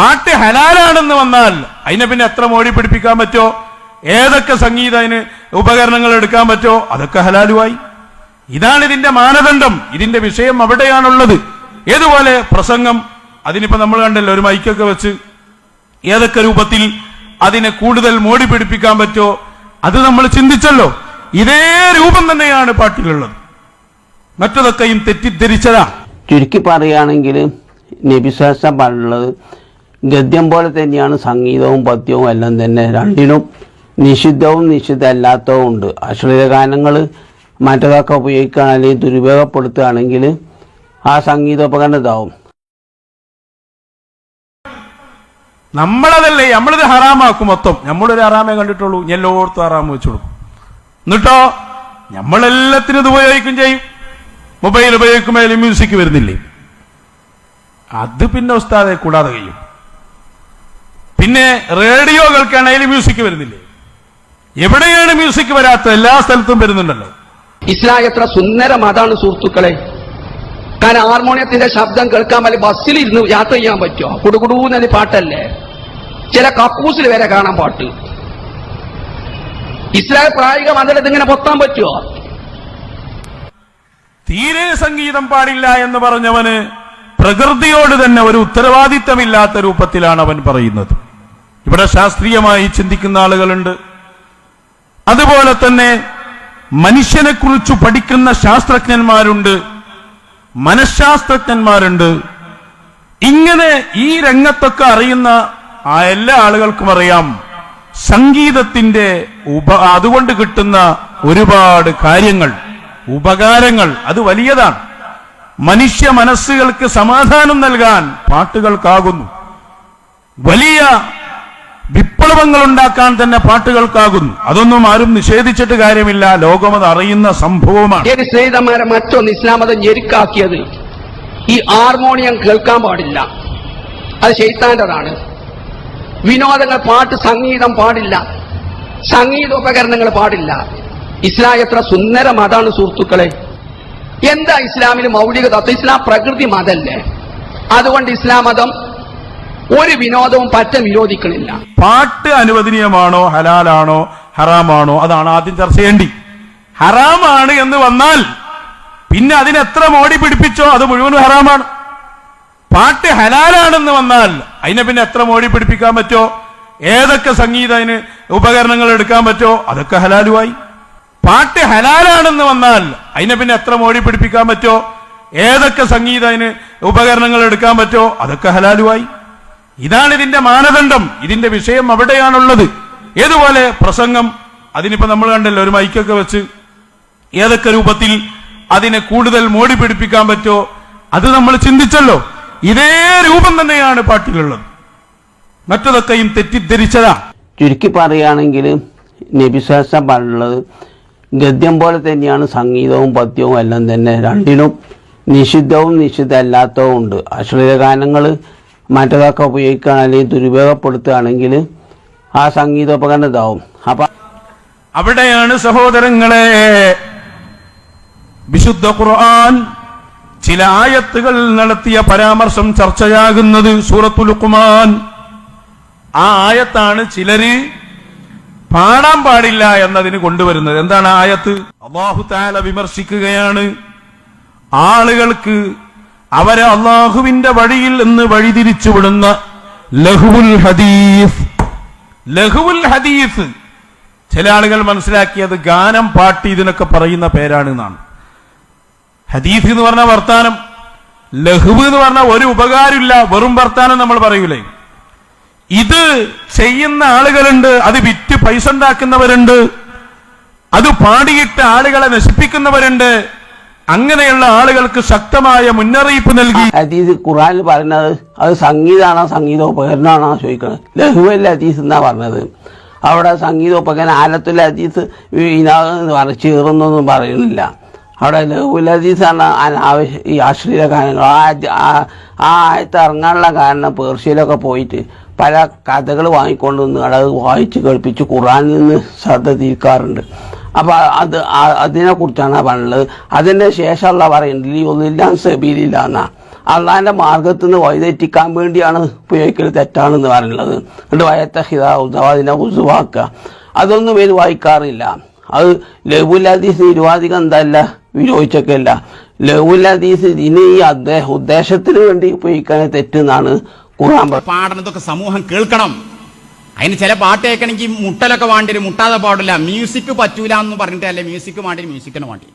പാട്ട് ഹലാലാണെന്ന് വന്നാൽ അതിനെ പിന്നെ എത്ര മോടി പിടിപ്പിക്കാൻ പറ്റോ ഏതൊക്കെ സംഗീത അതിന് ഉപകരണങ്ങൾ എടുക്കാൻ പറ്റോ അതൊക്കെ ഹലാലുമായി. ഇതാണ് ഇതിന്റെ മാനദണ്ഡം. ഇതിന്റെ വിഷയം അവിടെയാണുള്ളത്. ഏതുപോലെ പ്രസംഗം അതിനിപ്പോ നമ്മൾ കണ്ടല്ലോ ഒരു മൈക്കൊക്കെ വെച്ച് ഏതൊക്കെ രൂപത്തിൽ അതിനെ കൂടുതൽ മോടി പിടിപ്പിക്കാൻ പറ്റോ അത് നമ്മൾ ചിന്തിച്ചല്ലോ. ഇതേ രൂപം തന്നെയാണ് പാട്ടിലുള്ളത്. മറ്റതൊക്കെയും തെറ്റിദ്ധരിച്ചതാ. ചുരുക്കി പറയുകയാണെങ്കിൽ നബിസാസ പറഞ്ഞുള്ളത് ഗദ്യം പോലെ തന്നെയാണ് സംഗീതവും പദ്യവും എല്ലാം തന്നെ രണ്ടിനും നിഷിദ്ധവും നിഷിദ്ധ നിഷിദ്ധമല്ലാത്തതും ഉണ്ട്. അശ്ലീല ഗാനങ്ങൾ മറ്റതൊക്കെ ഉപയോഗിക്കുകയാണ് അല്ലെങ്കിൽ ദുരുപയോഗപ്പെടുത്തുകയാണെങ്കിൽ ആ സംഗീതോപകരണം ഇതാവും നമ്മളതല്ലേ നമ്മളിത് ഹറാമാക്കും മൊത്തം. നമ്മളൊരു ഹറാമേ കണ്ടിട്ടുള്ളൂ. എല്ലായിടത്തും ഹറാമ് വെച്ചു കൊടുക്കും. എന്നിട്ടോ നമ്മളെല്ലാത്തിനും ഇത് ഉപയോഗിക്കും ചെയ്യും. മൊബൈൽ ഉപയോഗിക്കുമ്പോൾ മ്യൂസിക് വരുന്നില്ലേ? അത് പിന്നെ ഉസ്താദെ കൂടാതെ കഴിയും. പിന്നെ റേഡിയോ കേൾക്കുകയാണെങ്കിൽ മ്യൂസിക് വരുന്നില്ലേ? എവിടെയാണ് മ്യൂസിക് വരാത്ത എല്ലാ സ്ഥലത്തും വരുന്നുണ്ടല്ലോ. ഇസ്ലാം എത്ര സുന്ദര മതാണ് സുഹൃത്തുക്കളെ. കാരണം ഹാർമോണിയത്തിന്റെ ശബ്ദം കേൾക്കാൻ വല്ല ബസ്സിൽ ഇരുന്ന് യാത്ര ചെയ്യാൻ പറ്റുമോ? കുടുകുടൂന്നൊരു പാട്ടല്ലേ? ചില കക്കൂസിൽ വരെ കാണാൻ പാട്ട്. ഇസ്ലാം പ്രായിക മതത്തിൽ ഇങ്ങനെ പൊത്താൻ പറ്റുമോ? തീരെ സംഗീതം പാടില്ല എന്ന് പറഞ്ഞവന് പ്രകൃതിയോട് തന്നെ ഒരു ഉത്തരവാദിത്തമില്ലാത്ത രൂപത്തിലാണ് അവൻ പറയുന്നത്. ഇവിടെ ശാസ്ത്രീയമായി ചിന്തിക്കുന്ന ആളുകളുണ്ട്. അതുപോലെ തന്നെ മനുഷ്യനെ കുറിച്ച് പഠിക്കുന്ന ശാസ്ത്രജ്ഞന്മാരുണ്ട്. മനഃശാസ്ത്രജ്ഞന്മാരുണ്ട്. ഇങ്ങനെ ഈ രംഗത്തൊക്കെ അറിയുന്ന ആ എല്ലാ ആളുകൾക്കും അറിയാം സംഗീതത്തിന്റെ ഉപ അതുകൊണ്ട് കിട്ടുന്ന ഒരുപാട് കാര്യങ്ങൾ ഉപകാരങ്ങൾ അത് വലിയതാണ്. മനുഷ്യ മനസ്സുകൾക്ക് സമാധാനം നൽകാൻ പാട്ടുകൾക്കാകുന്നു. വലിയ വിപ്ലവങ്ങൾ ഉണ്ടാക്കാൻ തന്നെ പാട്ടുകൾക്കാകുന്നു. അതൊന്നും ആരും നിഷേധിച്ചിട്ട് കാര്യമില്ല. ലോകമത് അറിയുന്ന സംഭവമാണ്. എന്റെ സ്നേഹിതന്മാരെ മറ്റൊന്ന് ഇസ്ലാം ഞെരുക്കാക്കിയത്. ഈ ഹാർമോണിയം കേൾക്കാൻ പാടില്ല. അത് ശൈത്താന്റെതാണ്. വിനോദങ്ങൾ പാട്ട് സംഗീതം പാടില്ല. സംഗീത ഉപകരണങ്ങൾ പാടില്ല. ഇസ്ലാം എത്ര സുന്ദര മതാണ് സുഹൃത്തുക്കളെ. എന്താ ഇസ്ലാമിന് മൗലിക തത്വം ഇസ്ലാം പ്രകൃതി മതല്ലേ? അതുകൊണ്ട് ഇസ്ലാം മതം ഒരു വിനോദവും പറ്റ വിരോധിക്കണില്ല. പാട്ട് അനുവദനീയമാണോ ഹലാലാണോ ഹറാമാണോ? അതാണ് ആദ്യം ചർച്ച ചെയ്യേണ്ടി. ഹറാമാണ് എന്ന് വന്നാൽ പിന്നെ അതിനെത്ര മോടി പിടിപ്പിച്ചോ അത് മുഴുവനും ഹറാമാണ്. പാട്ട് ഹലാലാണെന്ന് വന്നാൽ അതിനെ പിന്നെ എത്ര മോടി പിടിപ്പിക്കാൻ പറ്റോ? ഏതൊക്കെ സംഗീത അതിന് ഉപകരണങ്ങൾ എടുക്കാൻ പറ്റോ? അതൊക്കെ ഹലാലുമായി. പാട്ട് ഹലാലാണെന്ന് വന്നാൽ അതിനെ പിന്നെ എത്ര മോടി പിടിപ്പിക്കാൻ പറ്റോ? ഏതൊക്കെ സംഗീത അതിന് ഉപകരണങ്ങൾ എടുക്കാൻ പറ്റോ? അതൊക്കെ ഹലാലുമായി. ഇതാണ് ഇതിന്റെ മാനദണ്ഡം. ഇതിന്റെ വിഷയം അവിടെയാണുള്ളത്. ഏതുപോലെ പ്രസംഗം അതിനിപ്പോ നമ്മൾ കണ്ടല്ലോ ഒരു മൈക്കൊക്കെ വെച്ച് ഏതൊക്കെ രൂപത്തിൽ അതിനെ കൂടുതൽ മോടി പിടിപ്പിക്കാൻ പറ്റുമോ അത് നമ്മൾ ചിന്തിച്ചല്ലോ. ഇതേ രൂപം തന്നെയാണ് പാട്ടിലുള്ളത്. മറ്റതൊക്കെയും തെറ്റിദ്ധരിച്ചതാ. ചുരുക്കി പറയുകയാണെങ്കിൽ നബിസാസ പറഞ്ഞുള്ളത് ഗദ്യം പോലെ തന്നെയാണ് സംഗീതവും പദ്യവും എല്ലാം തന്നെ രണ്ടിനും നിഷിദ്ധവും നിഷിദ്ധമല്ലാത്തതും ഉണ്ട്. അശ്ലീല ഗാനങ്ങൾ മറ്റതൊക്കെ ഉപയോഗിക്കുകയാണ് അല്ലെങ്കിൽ ദുരുപയോഗപ്പെടുത്തുകയാണെങ്കിൽ ആ സംഗീതോപകരണം ഇതാവും അപ്പൊ അവിടെയാണ് സഹോദരങ്ങളെ വിശുദ്ധ ഖുർആൻ ചില ആയത്തുകൾ നടത്തിയ പരാമർശം ചർച്ചയാകുന്നത് സൂറത്തുൽ ലുഖ്മാൻ. ആ ആയത്താണ് ചിലര് പാടാൻ പാടില്ല എന്നതിന് കൊണ്ടുവരുന്നത്. എന്താണ് ആയത്ത്? അള്ളാഹു താല വിമർശിക്കുകയാണ്. ആളുകൾക്ക് അവരെ അള്ളാഹുവിന്റെ വഴിയിൽ നിന്ന് വഴിതിരിച്ചു വിടുന്ന ലഹുവുൽ ഹദീസ്. ലഹുവുൽ ഹദീസ്. ചില ആളുകൾ മനസ്സിലാക്കിയത് ഗാനം പാട്ട് ഇതിനൊക്കെ പറയുന്ന പേരാണ് എന്നാണ്. ഹദീസ് എന്ന് പറഞ്ഞ വർത്താനം. ലഹുവ് എന്ന് പറഞ്ഞ ഒരു ഉപകാരമില്ല വെറും വർത്താനം നമ്മൾ പറയൂലേ. ഇത് ചെയ്യുന്ന ആളുകളുണ്ട് അത് വിറ്റ് പൈസ ഉണ്ടാക്കുന്നവരുണ്ട് അത് പാടിയിട്ട് ആളുകളെ നശിപ്പിക്കുന്നവരുണ്ട് അങ്ങനെയുള്ള ആളുകൾക്ക് ശക്തമായ മുന്നറിയിപ്പ് നൽകി. ഹദീസ് ഖുറാനിൽ പറഞ്ഞത് അത് സംഗീതമാണോ സംഗീതോപകരണമാണോ ചോദിക്കുന്നത് ലഹുവൽ അതീസ് എന്നാ പറഞ്ഞത്. അവിടെ സംഗീതോപകരണം ആലത്തുൽ അതീസ് ഇനാന്ന് പറഞ്ഞ് ചേർന്നൊന്നും പറയുന്നില്ല. അവിടെ ലഹുൽ ഹദീസാണ് അനാവശ്യ ഈ അശ്ലീല ഗാനങ്ങൾ. ആ ആ- ആയത്ത് ഇറങ്ങാനുള്ള കാരണം പേർഷ്യയിലൊക്കെ പോയിട്ട് പല കഥകൾ വാങ്ങിക്കൊണ്ട് വന്ന് അത് വായിച്ച് കേൾപ്പിച്ച് ഖുറാനിൽ നിന്ന് ശ്രദ്ധ തിരിക്കാറുണ്ട്. അപ്പൊ അത് ആ- അതിനെ കുറിച്ചാണ് പറഞ്ഞത് അതിന്റെ ശേഷമുള്ള പറയുന്നത് ഈ ഒന്നില്ല സെബീലില്ല എന്നാ. അള്ളാന്റെ മാർഗത്തിൽ നിന്ന് വഴിതെറ്റിക്കാൻ വേണ്ടിയാണ് ഉപയോഗിക്കൽ തെറ്റാണെന്ന് പറയുന്നത് എന്നിട്ട് വയത്ത ഹിതാദിനെ ഉസുവാക്കുക. അതൊന്നും ഇത് വായിക്കാറില്ല. അത് ലഘുലദീസ് നിരുവാധികം എന്തല്ല? വിരോധിച്ചൊക്കെയല്ല ലഘുലദീസ് ഇനി ഈ അദ്ദേഹം ഉദ്ദേശത്തിന് വേണ്ടി ഉപയോഗിക്കാൻ തെറ്റെന്നാണ് ഖുർആൻ പാടുന്നതൊക്കെ സമൂഹം കേൾക്കണം. അതിന് ചില പാട്ട് കേൾക്കണമെങ്കിൽ മുട്ടലൊക്കെ വേണ്ടി വരും മുട്ടാതെ പാടില്ല. മ്യൂസിക് പറ്റൂല എന്ന് പറഞ്ഞിട്ടല്ലേ മ്യൂസിക് വേണ്ടി മ്യൂസിക്കിന് വേണ്ടി